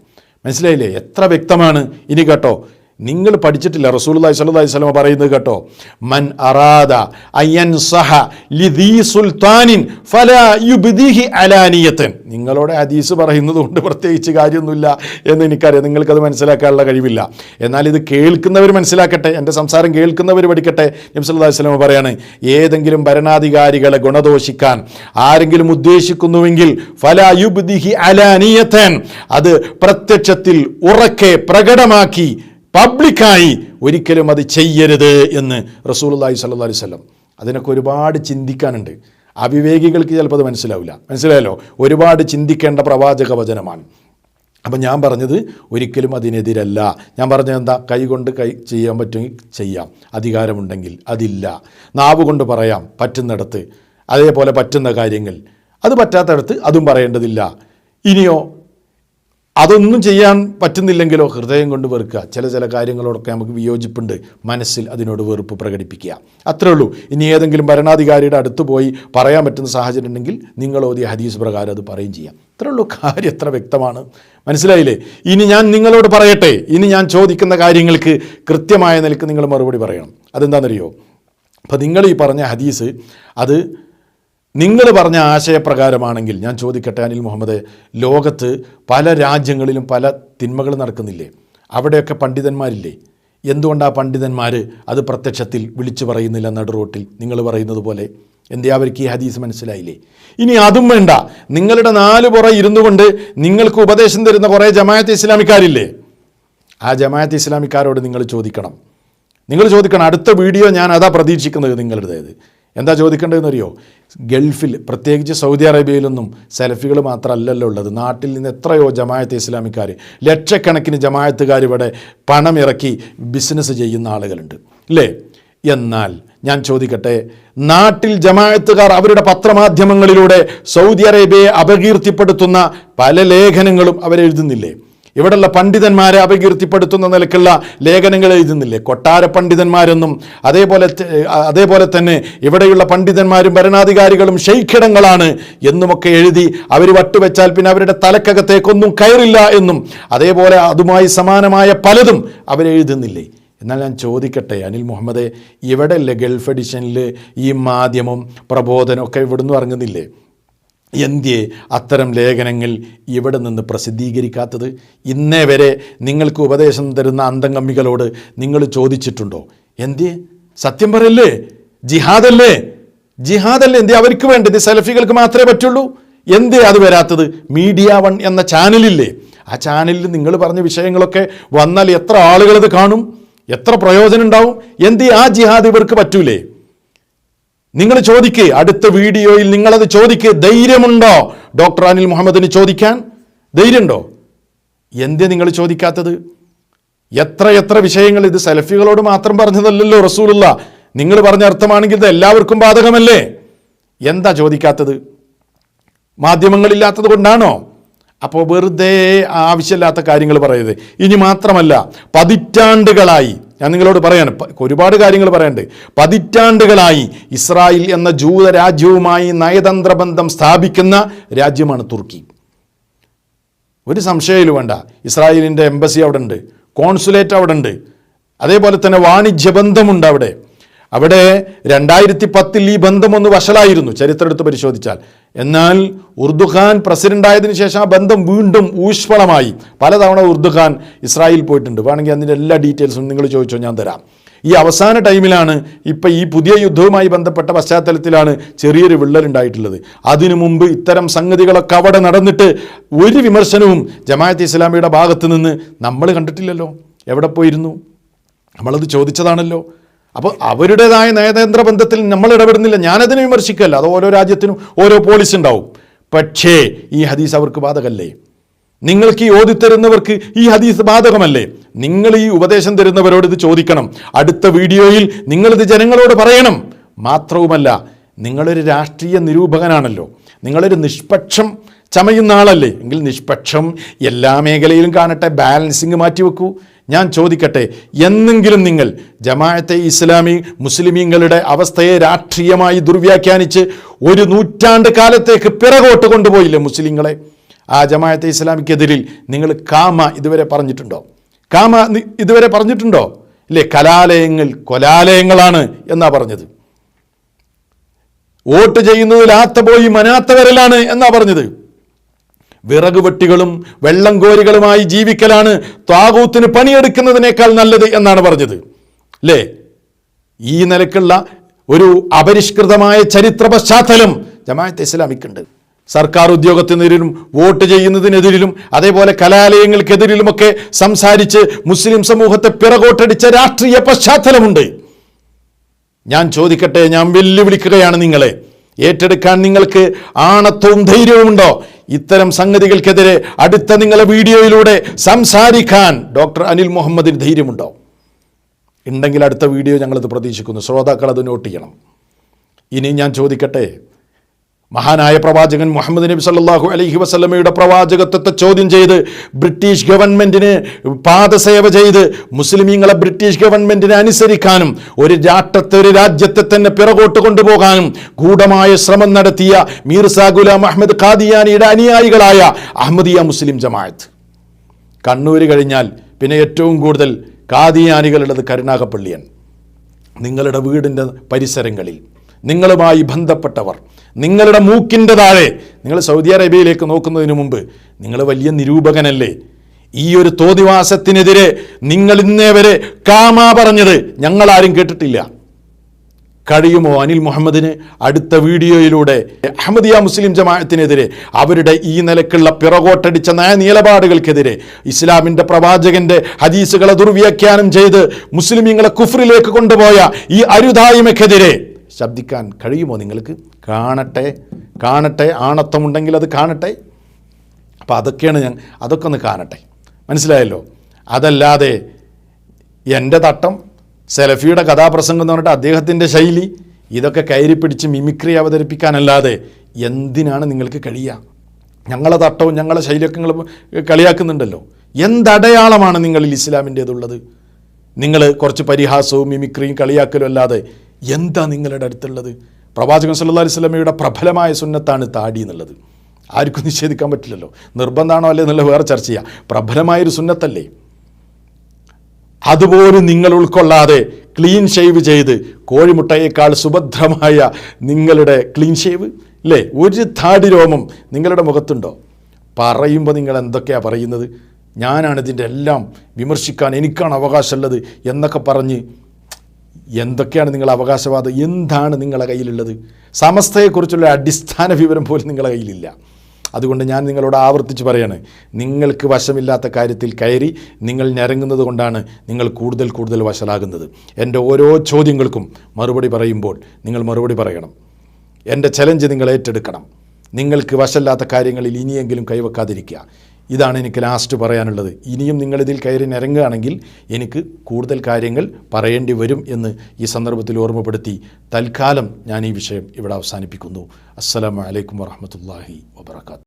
മനസ്സിലായില്ലേ? എത്ര വ്യക്തമാണ്. ഇനി കേട്ടോ നിങ്ങൾ പഠിച്ചിട്ടില്ല. സ്വല്ലല്ലാഹി അലൈഹി വസല്ലം പറയുന്നത് കേട്ടോ. മൻ അറാദ അയ്യൻ സഹ ലിദീ സുൽത്താനിൻ ഫല യുബിദിഹി അലാനിയത്തൻ. നിങ്ങളോട് ഹദീസ് പറയുന്നത് കൊണ്ട് പ്രത്യേകിച്ച് കാര്യമൊന്നുമില്ല എന്ന് എനിക്കറിയാം. നിങ്ങൾക്കത് മനസ്സിലാക്കാനുള്ള കഴിവില്ല. എന്നാൽ ഇത് കേൾക്കുന്നവർ മനസ്സിലാക്കട്ടെ. എന്റെ സംസാരം കേൾക്കുന്നവർ പഠിക്കട്ടെ. നബ്സല്ലാ വസ്ലമ പറയാണ് ഏതെങ്കിലും ഭരണാധികാരികളെ ഗുണദോഷിക്കാൻ ആരെങ്കിലും ഉദ്ദേശിക്കുന്നുവെങ്കിൽ ഫല യുബിദിഹി അലാനിയത്തൻ. അത് പ്രത്യക്ഷത്തിൽ ഉറക്കെ പ്രകടമാക്കി പബ്ലിക്കായി ഒരിക്കലും അത് ചെയ്യരുത് എന്ന് റസൂലുള്ളാഹി സ്വല്ലല്ലാഹി അലൈഹി വസല്ലം. അതിനൊക്കെ ഒരുപാട് ചിന്തിക്കാനുണ്ട്. അവിവേകികൾക്ക് ചിലപ്പോൾ അത് മനസ്സിലാവില്ല. മനസ്സിലായല്ലോ? ഒരുപാട് ചിന്തിക്കേണ്ട പ്രവാചക വചനമാണ്. അപ്പം ഞാൻ പറഞ്ഞത് ഒരിക്കലും അതിനെതിരല്ല. ഞാൻ പറഞ്ഞത് എന്താ? കൈ കൊണ്ട് കൈ ചെയ്യാൻ പറ്റുമെങ്കിൽ ചെയ്യാം. അധികാരമുണ്ടെങ്കിൽ അതില്ല. നാവ് കൊണ്ട് പറയാം പറ്റുന്നിടത്ത്. അതേപോലെ പറ്റുന്ന കാര്യങ്ങൾ. അത് പറ്റാത്തടത്ത് അതും പറയേണ്ടതില്ല. ഇനിയോ അതൊന്നും ചെയ്യാൻ പറ്റുന്നില്ലെങ്കിലോ ഹൃദയം കൊണ്ട് വെറുക്കുക. ചില ചില കാര്യങ്ങളോടൊക്കെ നമുക്ക് വിയോജിപ്പുണ്ട്. മനസ്സിൽ അതിനോട് വെറുപ്പ് പ്രകടിപ്പിക്കുക. അത്രേ ഉള്ളൂ. ഇനി ഏതെങ്കിലും ഭരണാധികാരിയുടെ അടുത്ത് പോയി പറയാൻ പറ്റുന്ന സാഹചര്യം ഉണ്ടെങ്കിൽ നിങ്ങളോ ഈ ഹദീസ് പ്രകാരം അത് പറയും ചെയ്യാം. അത്രേ ഉള്ളൂ. കാര്യം എത്ര വ്യക്തമാണ്. മനസ്സിലായില്ലേ? ഇനി ഞാൻ നിങ്ങളോട് പറയട്ടെ. ഇനി ഞാൻ ചോദിക്കുന്ന കാര്യങ്ങൾക്ക് കൃത്യമായ നിലയ്ക്ക് നിങ്ങൾ മറുപടി പറയണം. അതെന്താണെന്നറിയോ? അപ്പോൾ നിങ്ങൾ ഈ പറഞ്ഞ ഹദീസ് അത് നിങ്ങൾ പറഞ്ഞ ആശയപ്രകാരമാണെങ്കിൽ ഞാൻ ചോദിക്കട്ടെ അനിൽ മുഹമ്മദ് ലോകത്ത് പല രാജ്യങ്ങളിലും പല തിന്മകൾ നടക്കുന്നില്ലേ? അവിടെയൊക്കെ പണ്ഡിതന്മാരില്ലേ? എന്തുകൊണ്ടാണ് പണ്ഡിതന്മാർ അത് പ്രത്യക്ഷത്തിൽ വിളിച്ചു പറയുന്നില്ല നടു റോട്ടിൽ? നിങ്ങൾ പറയുന്നത് പോലെ. എന്തേ അവർക്ക് ഈ ഹദീസ് മനസ്സിലായില്ലേ? ഇനി അതും വേണ്ട. നിങ്ങളുടെ നാല് പുറ ഇരുന്നു കൊണ്ട് നിങ്ങൾക്ക് ഉപദേശം തരുന്ന കുറേ ജമാഅത്ത് ഇസ്ലാമിക്കാരില്ലേ? ആ ജമാഅത്ത് ഇസ്ലാമിക്കാരോട് നിങ്ങൾ ചോദിക്കണം. നിങ്ങൾ ചോദിക്കണം അടുത്ത വീഡിയോ ഞാൻ അതാ പ്രതീക്ഷിക്കുന്നത് നിങ്ങളുടേത്. എന്താ ചോദിക്കേണ്ടതെന്ന് അറിയോ ഗൾഫിൽ പ്രത്യേകിച്ച് സൗദി അറേബ്യയിലൊന്നും സെലഫികൾ മാത്രമല്ലല്ലോ ഉള്ളത്. നാട്ടിൽ നിന്ന് എത്രയോ ജമായത്ത് ഇസ്ലാമിക്കാർ ലക്ഷക്കണക്കിന് ജമായത്തുകാർ ഇവിടെ പണമിറക്കി ബിസിനസ് ചെയ്യുന്ന ആളുകളുണ്ട്. അല്ലേ എന്നാൽ ഞാൻ ചോദിക്കട്ടെ നാട്ടിൽ ജമായത്തുകാർ അവരുടെ പത്രമാധ്യമങ്ങളിലൂടെ സൗദി അറേബ്യയെ അപകീർത്തിപ്പെടുത്തുന്ന പല ലേഖനങ്ങളും അവരെഴുതുന്നില്ലേ? ഇവിടെയുള്ള പണ്ഡിതന്മാരെ അപകീർത്തിപ്പെടുത്തുന്ന നിലക്കുള്ള ലേഖനങ്ങൾ എഴുതുന്നില്ലേ? കൊട്ടാര പണ്ഡിതന്മാരെന്നും അതേപോലെ അതേപോലെ തന്നെ ഇവിടെയുള്ള പണ്ഡിതന്മാരും ഭരണാധികാരികളും ഷെയ്ഖിടങ്ങളാണ് എന്നുമൊക്കെ എഴുതി അവർ വട്ടുവെച്ചാൽ പിന്നെ അവരുടെ തലക്കകത്തേക്കൊന്നും കയറില്ല എന്നും അതേപോലെ അതുമായി സമാനമായ പലതും അവരെഴുതുന്നില്ലേ എന്നാൽ ഞാൻ ചോദിക്കട്ടെ അനിൽ മുഹമ്മദ് ഇവിടെയല്ലേ ഗൾഫ് എഡിഷനിൽ ഈ മാധ്യമം പ്രബോധനമൊക്കെ ഇവിടുന്ന് ഇറങ്ങുന്നില്ലേ? എന്ത്യേ അത്തരം ലേഖനങ്ങൾ ഇവിടെ നിന്ന് പ്രസിദ്ധീകരിക്കാത്തത്? ഇന്നേ വരെ നിങ്ങൾക്ക് ഉപദേശം തരുന്ന അന്തംഗമ്മികളോട് നിങ്ങൾ ചോദിച്ചിട്ടുണ്ടോ? എന്തിയെ സത്യം പറയല്ലേ? ജിഹാദല്ലേ? ജിഹാദല്ലേ എന്തേ? അവർക്ക് വേണ്ടത് സെലഫികൾക്ക് മാത്രമേ പറ്റുള്ളൂ. എന്തേ അത് വരാത്തത്? മീഡിയ വൺ എന്ന ചാനലില്ലേ? ആ ചാനലിൽ നിങ്ങൾ പറഞ്ഞ വിഷയങ്ങളൊക്കെ വന്നാൽ എത്ര ആളുകളത് കാണും? എത്ര പ്രയോജനം ഉണ്ടാവും? എന്തി ആ ജിഹാദ് ഇവർക്ക് പറ്റൂലേ? നിങ്ങൾ ചോദിക്ക് അടുത്ത വീഡിയോയിൽ നിങ്ങളത് ചോദിക്ക് ധൈര്യമുണ്ടോ? ഡോക്ടർ അനിൽ മുഹമ്മദിന് ചോദിക്കാൻ ധൈര്യമുണ്ടോ? എന്തേ നിങ്ങൾ ചോദിക്കാത്തത്? എത്ര എത്ര വിഷയങ്ങൾ ഇത് സെലഫികളോട് മാത്രം പറഞ്ഞതല്ലല്ലോ റസൂലുള്ള. നിങ്ങൾ പറഞ്ഞ അർത്ഥമാണെങ്കിൽ ഇത് എല്ലാവർക്കും ബാധകമല്ലേ? എന്താ ചോദിക്കാത്തത്? മാധ്യമങ്ങളില്ലാത്തത് കൊണ്ടാണോ? അപ്പോൾ വെറുതെ ആവശ്യമില്ലാത്ത കാര്യങ്ങൾ പറയരുത്. ഇനി മാത്രമല്ല പതിറ്റാണ്ടുകളായി ഞാൻ നിങ്ങളോട് പറയാണ് ഒരുപാട് കാര്യങ്ങൾ പറയാനുണ്ട് പതിറ്റാണ്ടുകളായി ഇസ്രായേൽ എന്ന ജൂത രാജ്യവുമായി നയതന്ത്ര ബന്ധം സ്ഥാപിക്കുന്ന രാജ്യമാണ് തുർക്കി. ഒരു സംശയമില്ല വേണ്ട. ഇസ്രായേലിന്റെ എംബസി അവിടെ ഉണ്ട് കോൺസുലേറ്റ് അവിടെ ഉണ്ട് അതേപോലെ തന്നെ വാണിജ്യ ബന്ധമുണ്ട് അവിടെ. അവിടെ രണ്ടായിരത്തി പത്തിൽ ഈ ബന്ധം ഒന്ന് വഷളായിരുന്നു ചരിത്രം എടുത്ത് പരിശോധിച്ചാൽ. എന്നാൽ ഉർദുഖാൻ പ്രസിഡന്റായതിനു ശേഷം ആ ബന്ധം വീണ്ടും ഊഷ്മളമായി. പലതവണ ഉർദുഖാൻ ഇസ്രായേൽ പോയിട്ടുണ്ട്. വേണമെങ്കിൽ അതിന്റെ എല്ലാ ഡീറ്റെയിൽസും നിങ്ങൾ ചോദിച്ചോ ഞാൻ തരാം. ഈ അവസാന ടൈമിലാണ് ഇപ്പം ഈ പുതിയ യുദ്ധവുമായി ബന്ധപ്പെട്ട പശ്ചാത്തലത്തിലാണ് ചെറിയൊരു വിള്ളലുണ്ടായിട്ടുള്ളത് അതിനു മുമ്പ് ഇത്തരം സംഗതികളൊക്കെ അവിടെ നടന്നിട്ട് ഒരു വിമർശനവും ജമാഅത്ത് ഇസ്ലാമിയുടെ ഭാഗത്ത് നിന്ന് നമ്മൾ കണ്ടിട്ടില്ലല്ലോ. എവിടെ പോയിരുന്നു? നമ്മളത് ചോദിച്ചതാണല്ലോ. അപ്പോൾ അവരുടേതായ നയതന്ത്ര ബന്ധത്തിൽ നമ്മൾ ഇടപെടുന്നില്ല. ഞാനതിനെ വിമർശിക്കല്ല അത് ഓരോ രാജ്യത്തിനും ഓരോ പോളിസി ഉണ്ടാവും. പക്ഷേ ഈ ഹദീസ് അവർക്ക് ബാധകല്ലേ? നിങ്ങൾക്ക് ഈ ഓതി തരുന്നവർക്ക് ഈ ഹദീസ് ബാധകമല്ലേ? നിങ്ങൾ ഈ ഉപദേശം തരുന്നവരോട് ഇത് ചോദിക്കണം. അടുത്ത വീഡിയോയിൽ നിങ്ങളിത് ജനങ്ങളോട് പറയണം. മാത്രവുമല്ല നിങ്ങളൊരു രാഷ്ട്രീയ നിരൂപകനാണല്ലോ. നിങ്ങളൊരു നിഷ്പക്ഷം ചമയുന്ന ആളല്ലേ? എങ്കിൽ നിഷ്പക്ഷം എല്ലാ മേഖലയിലും കാണട്ടെ. ബാലൻസിങ് മാറ്റി വെക്കൂ ഞാൻ ചോദിക്കട്ടെ എന്നെങ്കിലും നിങ്ങൾ ജമാഅത്തെ ഇസ്ലാമി മുസ്ലിമീങ്ങളുടെ അവസ്ഥയെ രാഷ്ട്രീയമായി ദുർവ്യാഖ്യാനിച്ച് ഒരു നൂറ്റാണ്ട് കാലത്തേക്ക് പിറകോട്ട് കൊണ്ടുപോയില്ലേ മുസ്ലിങ്ങളെ? ആ ജമാഅത്തെ ഇസ്ലാമിക്കെതിരിൽ നിങ്ങൾ കാമ ഇതുവരെ പറഞ്ഞിട്ടുണ്ടോ? കാമ ഇതുവരെ പറഞ്ഞിട്ടുണ്ടോ? ഇല്ലേ കലാലയങ്ങൾ കൊലാലയങ്ങളാണ് എന്നാ പറഞ്ഞത്. വോട്ട് ചെയ്യുന്നതിൽ ആത്ത പോയി മനാത്തവരലാണ് എന്നാ പറഞ്ഞത്? വിറക് വെട്ടികളും വെള്ളം കോരികളുമായി ജീവിക്കലാണ് ത്വാകൂത്തിന് പണിയെടുക്കുന്നതിനേക്കാൾ നല്ലത് എന്നാണ് പറഞ്ഞത്. അല്ലേ ഈ നിലക്കുള്ള ഒരു അപരിഷ്കൃതമായ ചരിത്ര പശ്ചാത്തലം ജമാഅത്തെ ഇസ്ലാമിക്കുണ്ട്. സർക്കാർ ഉദ്യോഗത്തിനെതിരിലും വോട്ട് ചെയ്യുന്നതിനെതിരിലും അതേപോലെ കലാലയങ്ങൾക്കെതിരിലുമൊക്കെ സംസാരിച്ച് മുസ്ലിം സമൂഹത്തെ പിറകോട്ടടിച്ച രാഷ്ട്രീയ പശ്ചാത്തലമുണ്ട്. ഞാൻ ചോദിക്കട്ടെ ഞാൻ വെല്ലുവിളിക്കുകയാണ് നിങ്ങളെ. ഏറ്റെടുക്കാൻ നിങ്ങൾക്ക് ആണത്വവും ധൈര്യവുമുണ്ടോ ഇത്തരം സംഗതികൾക്കെതിരെ അടുത്ത നിങ്ങളെ വീഡിയോയിലൂടെ സംസാരിക്കാൻ ഡോക്ടർ അനിൽ മുഹമ്മദിന് ധൈര്യമുണ്ടോ? ഉണ്ടെങ്കിൽ അടുത്ത വീഡിയോ ഞങ്ങളത് പ്രതീക്ഷിക്കുന്നു. ശ്രോതാക്കൾ അത് നോട്ട് ചെയ്യണം. ഇനി ഞാൻ ചോദിക്കട്ടെ? മഹാനായ പ്രവാചകൻ മുഹമ്മദ് നബി സല്ലാഹു അലഹി വസ്ലമയുടെ പ്രവാചകത്വത്തെ ചോദ്യം ചെയ്ത് ബ്രിട്ടീഷ് ഗവൺമെന്റിന് പാദസേവ ചെയ്ത് മുസ്ലിമീങ്ങളെ ബ്രിട്ടീഷ് ഗവൺമെന്റിനെ അനുസരിക്കാനും ഒരു രാഷ്ട്രത്തെ ഒരു രാജ്യത്തെ തന്നെ പിറകോട്ട് കൊണ്ടുപോകാനും ഗൂഢമായ ശ്രമം നടത്തിയ മീർസ ഗുലാം അഹമ്മദ് ഖാദിയാനിയുടെ അനുയായികളായ അഹമ്മദിയ മുസ്ലിം ജമാഅത്ത്. കണ്ണൂർ കഴിഞ്ഞാൽ പിന്നെ ഏറ്റവും കൂടുതൽ ഖാദിയാനികളുള്ളത് കരുണാകപ്പള്ളിയാണ് നിങ്ങളുടെ വീടിന്റെ പരിസരങ്ങളിൽ. നിങ്ങളുമായി ബന്ധപ്പെട്ടവർ. നിങ്ങളുടെ മൂക്കിന്റെ താഴെ. നിങ്ങൾ സൗദി അറേബ്യയിലേക്ക് നോക്കുന്നതിന് മുമ്പ് നിങ്ങൾ വലിയ നിരൂപകനല്ലേ? ഈ ഒരു തോതിവാസത്തിനെതിരെ നിങ്ങൾ ഇന്നേ വരെ കാമാ പറഞ്ഞത് ഞങ്ങളാരും കേട്ടിട്ടില്ല. കഴിയുമോ അനിൽ മുഹമ്മദിന് അടുത്ത വീഡിയോയിലൂടെ? അഹമ്മദിയ മുസ്ലിം ജമാഅത്തിനെതിരെ അവരുടെ ഈ നിലക്കുള്ള പിറകോട്ടടിച്ച നയ നിലപാടുകൾക്കെതിരെ ഇസ്ലാമിന്റെ പ്രവാചകന്റെ ഹദീസുകളെ ദുർവ്യാഖ്യാനം ചെയ്ത് മുസ്ലിമീങ്ങളെ കുഫറിലേക്ക് കൊണ്ടുപോയ ഈ അരുതായ്മയ്ക്കെതിരെ ശബ്ദിക്കാൻ കഴിയുമോ നിങ്ങൾക്ക്? കാണട്ടെ കാണട്ടെ ആണത്വമുണ്ടെങ്കിൽ അത് കാണട്ടെ. അപ്പോൾ അതൊക്കെയാണ് ഞാൻ അതൊക്കെ ഒന്ന് കാണട്ടെ. മനസ്സിലായല്ലോ? അതല്ലാതെ എന്റെ തട്ടം സെലഫിയുടെ കഥാപ്രസംഗം എന്ന് പറഞ്ഞിട്ട് അദ്ദേഹത്തിന്റെ ശൈലി ഇതൊക്കെ കയറി പിടിച്ച് മിമിക്രി അവതരിപ്പിക്കാനല്ലാതെ എന്തിനാണ് നിങ്ങൾക്ക് കഴിയുക? ഞങ്ങളെ തട്ടവും ഞങ്ങളെ ശൈലിയൊക്കെ നിങ്ങൾ കളിയാക്കുന്നുണ്ടല്ലോ. എന്തടയാളമാണ് നിങ്ങളിൽ ഇസ്ലാമിന്റേതുള്ളത്? നിങ്ങൾ കുറച്ച് പരിഹാസവും മിമിക്രിയും കളിയാക്കലും അല്ലാതെ എന്താ നിങ്ങളുടെ അടുത്തുള്ളത്? പ്രവാചകൻ സല്ലാ അലൈഹി വസല്ലമയുടെ പ്രബലമായ സുന്നത്താണ് താടി എന്നുള്ളത്. ആർക്കും നിഷേധിക്കാൻ പറ്റില്ലല്ലോ. നിർബന്ധമാണോ അല്ലേ എന്നുള്ള വേറെ ചർച്ച ചെയ്യാം പ്രബലമായൊരു സുന്നത്തല്ലേ? അതുപോലും നിങ്ങൾ ഉൾക്കൊള്ളാതെ ക്ലീൻ ഷേവ് ചെയ്ത് കോഴിമുട്ടയേക്കാൾ സുഭദ്രമായ നിങ്ങളുടെ ക്ലീൻ ഷേവ് ഇല്ലേ? ഒരു താടി രോമം നിങ്ങളുടെ മുഖത്തുണ്ടോ? പറയുമ്പോൾ നിങ്ങൾ എന്തൊക്കെയാണ് പറയുന്നത്? ഞാനാണ് ഇതിന്റെ എല്ലാം വിമർശിക്കാൻ എനിക്കാണ് അവകാശമുള്ളത് എന്നൊക്കെ പറഞ്ഞ് എന്തൊക്കെയാണ് നിങ്ങളുടെ അവകാശവാദം? എന്താണ് നിങ്ങളുടെ കയ്യിലുള്ളത്? സമസ്തയെക്കുറിച്ചുള്ള അടിസ്ഥാന വിവരം പോലും നിങ്ങളുടെ കയ്യിലില്ല. അതുകൊണ്ട് ഞാൻ നിങ്ങളോട് ആവർത്തിച്ച് പറയാണ് നിങ്ങൾക്ക് വശമില്ലാത്ത കാര്യത്തിൽ കയറി നിങ്ങൾ ഞരങ്ങുന്നത് കൊണ്ടാണ് നിങ്ങൾ കൂടുതൽ കൂടുതൽ വഷളാകുന്നത്. എന്റെ ഓരോ ചോദ്യങ്ങൾക്കും മറുപടി പറയുമ്പോൾ നിങ്ങൾ മറുപടി പറയണം. എന്റെ ചലഞ്ച് നിങ്ങൾ ഏറ്റെടുക്കണം. നിങ്ങൾക്ക് വശമില്ലാത്ത കാര്യങ്ങളിൽ ഇനിയെങ്കിലും കൈവെക്കാതിരിക്കുക. ഇതാണ് എനിക്ക് ലാസ്റ്റ് പറയാനുള്ളത്. ഇനിയും നിങ്ങളിതിൽ കയറി നിരങ്ങുകയാണെങ്കിൽ എനിക്ക് കൂടുതൽ കാര്യങ്ങൾ പറയേണ്ടി വരും എന്ന് ഈ സന്ദർഭത്തിൽ ഓർമ്മപ്പെടുത്തി തൽക്കാലം ഞാൻ ഈ വിഷയം ഇവിടെ അവസാനിപ്പിക്കുന്നു. അസ്സലാമു അലൈക്കും വറഹമത്തല്ലാഹി വബർക്കാത്തു